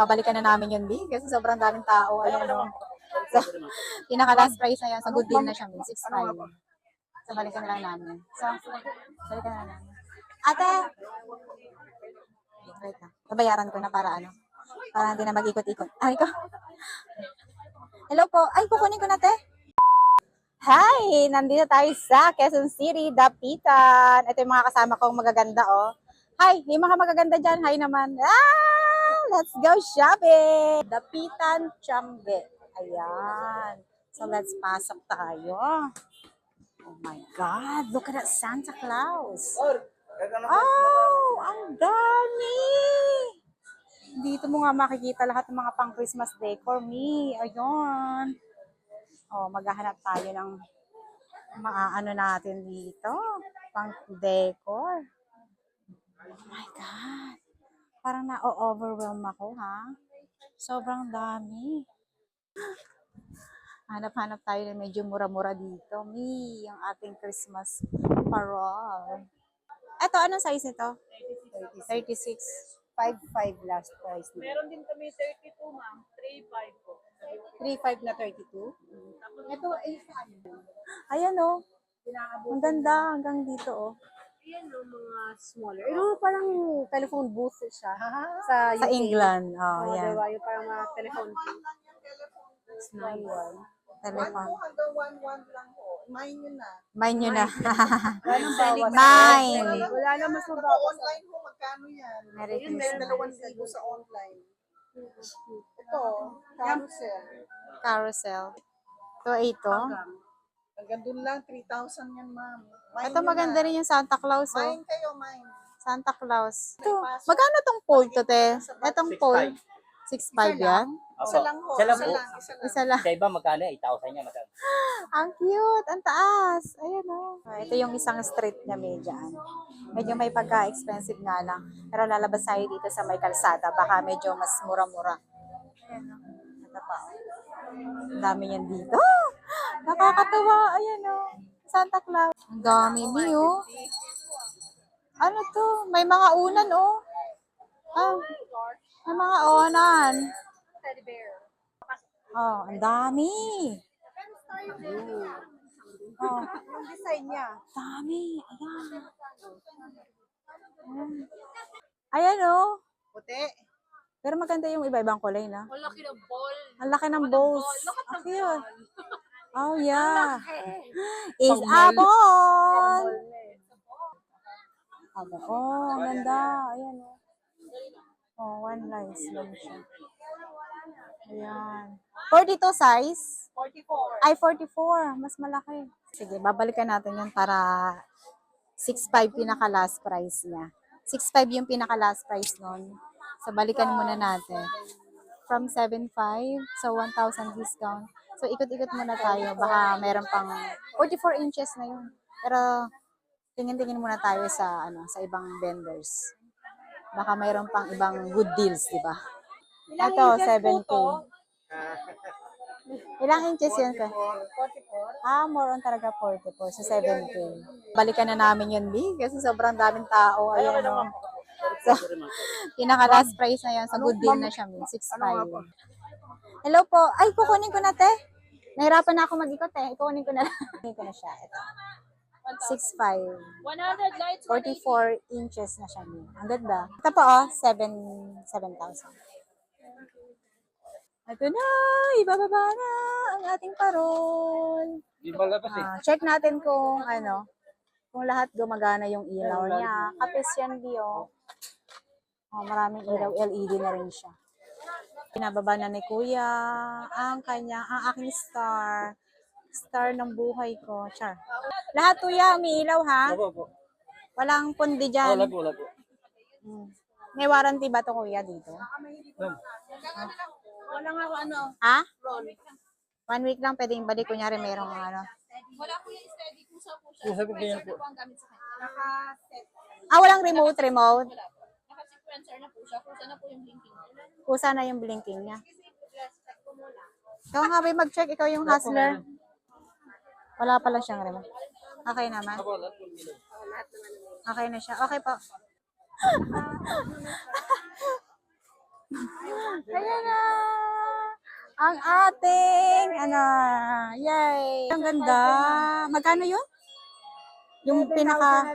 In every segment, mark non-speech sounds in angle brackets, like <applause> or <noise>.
Babalikan na namin yun, B. Kasi sobrang daming tao. Ayan, no. <laughs> So, pinaka last price na yan. So, good deal na siya, B. 6.5. So, balikan na lang namin. So, balikan na namin. Ate! Wait lang. Babayaran ko na para ano. Para hindi na mag-ikot-ikot. Ay ko. Hello po. Ay, kukunin ko na, te. Hi! Nandito tayo sa Quezon City, Dapitan. Ito yung mga kasama kong magaganda, oh. Hi! Yung mga magaganda dyan, hi naman. Ah! Let's go shopping! Dapitan Chambe. Ayan. So, let's pasok tayo. Oh my God! Look at that Santa Claus! Oh! Ang dami! Dito mo nga makikita lahat ng mga pang Christmas decor, me. Ayun. Oh, maghahanap tayo ng maaano natin dito. Pang decor. Oh my God. Parang na-overwhelm ako, ha? Sobrang dami. Hanap-hanap tayo na medyo mura-mura dito. Me, yung ating Christmas parol. Eto, anong size nito? 36. 5-5 last price. Meron din kami 32, ma'am. 3.5 po. 3-5 na 32. Ito ay ano? Ayan, oh. Ang ganda hanggang dito, oh. Ayan no, mga smaller. Ito parang telephone booth siya. <laughs> Sa, Sa UK. England. Oh, Oo, yan. diba? Yung parang mga telephone booth. Small one. Telephone. hanggang 1-1 lang po. Mine yun na. Mine nyo na. <laughs> Walang bawas. Mine. Wala na mas Sa mabawas. online ho, magkano yan? Merry Yun, meron Christmas. dalawang libo sa online. Ito, carousel. Carousel. Ito, ito. Hanggang dun lang, 3,000 yan, ma'am. Mine Ito yun maganda na. rin yung Santa Claus, oh. Mine kayo, mine. Santa Claus. Ito, magkano tong pole to, te? Itong pole. 6.5 yan? Isa lang ho. Isa lang Isa po. lang. Isa lang. Isa lang. Sa iba magkano? 8,000 niya magkano? <gasps> Ang cute! Ang taas! Ayan o. Ito yung isang street na may dyan. Medyo may pagka-expensive nga lang. Pero lalabas tayo dito sa may kalsada. Baka medyo mas mura-mura. Ayan o. Ito pa. oh. Ang dami yan dito. Nakakatawa. Ayan o. Santa Claus. Ang dami niyo. Ano to? May mga unan o. Ah, may mga unan. Teddy bear. Oh, ang dami. Oh, Yung design niya. dami. Ayan. Ayan. Ayan oh. Puti. Pero maganda yung iba-ibang kulay na. Ang laki ng ball. Ang laki ng balls. Ang cute. <laughs> Oh, yeah. Is a ball. Aba, oh, ang ganda. Ayan oh. Oh, one nice lang siya. Ayan. 42 size? 44. Ay, 44. Mas malaki. Sige, babalikan natin yun para 6.5 pinaka last price niya. 6.5 yung pinaka last price nun. So, balikan muna natin. From 7.5, so 1,000 discount. So, ikot-ikot muna tayo. Baka meron pang 44 inches na yun. Pero, tingin-tingin muna tayo sa ano sa ibang vendors. Baka mayroon pang ibang good deals, di ba? Ito, 7K. <laughs> Ilang inches yan ka? 44. Ah, more on talaga 44. So, 7K. Balikan na namin yun, B. Kasi sobrang daming tao. Ayan, no. So, pinaka last price na yan. Sa good deal na siya, B. 6.5. Hello po. Ay, kukunin ko na, te. Nahirapan na ako mag-ikot, eh. Kukunin ko na lang. Kukunin ko na siya. Ito. 6.5. 100 lights. 44 inches na siya. B. Ang ganda. Ito po, oh. 7 7,000. Ito na. Ibababa na ang ating parol. Di ba labas eh? Ah, check natin kung ano, kung lahat gumagana yung ilaw niya. Kapis yan, Dio. Oh, maraming ilaw, LED na rin siya. Pinababa na ni Kuya ang kanya, ang aking star. Star ng buhay ko. Char. Lahat, Kuya, may ilaw, ha? Opo, opo. Walang pundi Oh, dyan. wala po, wala po. Hmm. May warranty ba to, Kuya, dito? Ma'am, Wala nga ako ano. Ha? One week lang, pwedeng balik. Kunyari, merong ano. Wala po yung steady pusa po siya. Pusa po ganyan po. kanya. Ah, walang remote, remote. Wala Naka-sequencer na po siya. Pusa na po yung blinking. Kusa na yung blinking niya. Ikaw nga ba mag-check? Ikaw yung hustler? Wala pala siyang remote. Okay naman. Okay na siya. Okay po. <laughs> Ayan na. Ang ating, ano, yay. Ang ganda. Magkano yun? Yung pinaka,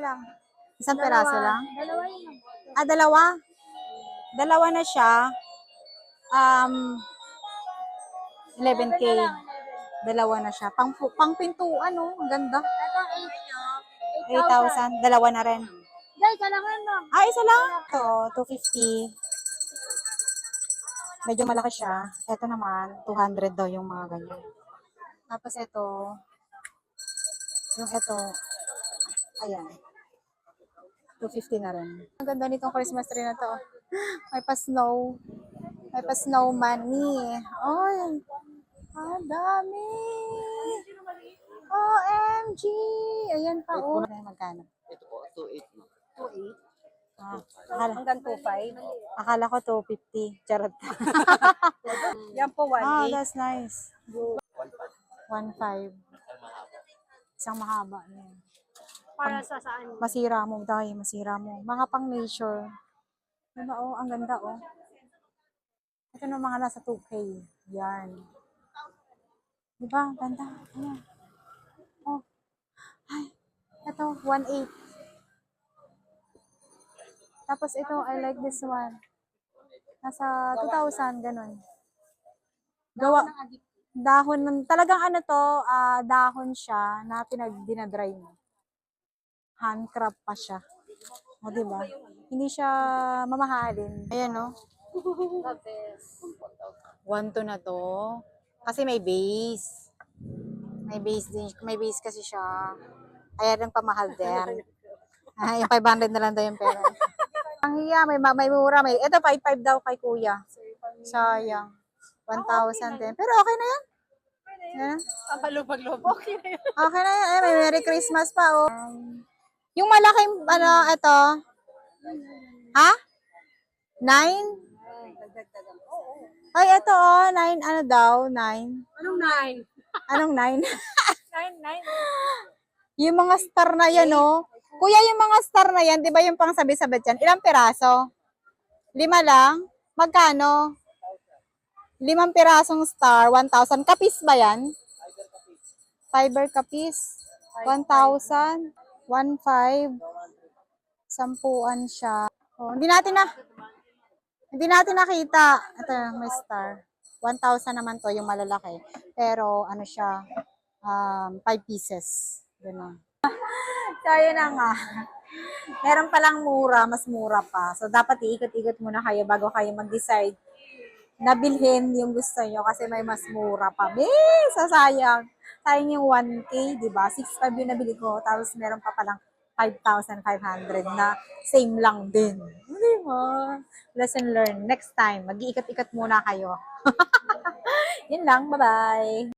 isang peraso lang? Dalawa yun. Ah, dalawa? Dalawa na siya. Um, 11K. Dalawa na siya. Pang, pang pintuan, oh. Ang ganda. Ito, 8 nyo. 8,000. Dalawa na rin. Guys, kailangan mo. Ah, isa lang? Ito, 250. Medyo malaki siya. Ito naman, 200 daw yung mga ganyan. Tapos ito, yung ito, ayan. 250 na rin. Ang ganda nitong Christmas tree na to. <gasps> May pa-snow. May pa-snowman ni. Ay, ang dami. OMG! Ayan pa, oh. Magkano? Ito po, 2.8. 2.8. Ah, akala, Hanggang 2.5. akala ko 250. Charot. <laughs> Yan po, 1.8. ah, that's nice. 1.5. Isang mahaba. Yan. Para sa saan? Masira mo, dahil masira mo. Mga pang nature. Diba, oh, ang ganda, oh. Ito na mga nasa 2K. Yan. Diba, ganda. Ayan. Oh. Ay, ito, 1.8. Tapos ito, I like this one. Nasa 2,000, ganun. Gawa, dahon ng, talagang ano to, ah, dahon siya na pinag-dinadry mo. Handcraft pa siya. O, di ba? Hindi siya mamahalin. Ayan, no? The best. 1 na to. Kasi may base. May base din. May base kasi siya. Kaya rin pamahal din. Ah, yung 500 na lang daw yung pera. Ang hiya, may, ma- may mura. May, ito, 5.5 daw kay kuya. Sayang. 1,000 din. Pero okay na yan. Yan. Kapalubag-lubog. Okay na yun. Okay na yan. Eh, may Merry Christmas pa, oh. Yung malaking, ano, ito. Ha? Nine? Ay, ito, oh. Nine, ano daw? Nine. Anong 9? Anong nine? <laughs> 9, 9. yung mga star na yan, oh. Kuya, yung mga star na yan, di ba yung pang sabi-sabit yan? Ilang piraso? Lima lang? Magkano? Limang pirasong star, 1,000. Kapis ba yan? Fiber kapis. 1,000. 1,500. Sampuan siya. Oh, hindi natin na, hindi natin nakita. Ito, may star. 1,000 naman to, yung malalaki. Pero, ano siya, um, 5 pieces. Ganun. <laughs> so, na nga. Meron palang mura, mas mura pa. So, dapat iikot-ikot muna kayo bago kayo mag-decide na bilhin yung gusto nyo kasi may mas mura pa. Eh, sasayang. Sayang yung 1K, di ba? 6,500 yung nabili ko. Tapos meron pa palang 5,500 na same lang din. Di ba? Lesson learned. Next time, mag-iikot-ikot muna kayo. <laughs> Yun lang. Bye-bye.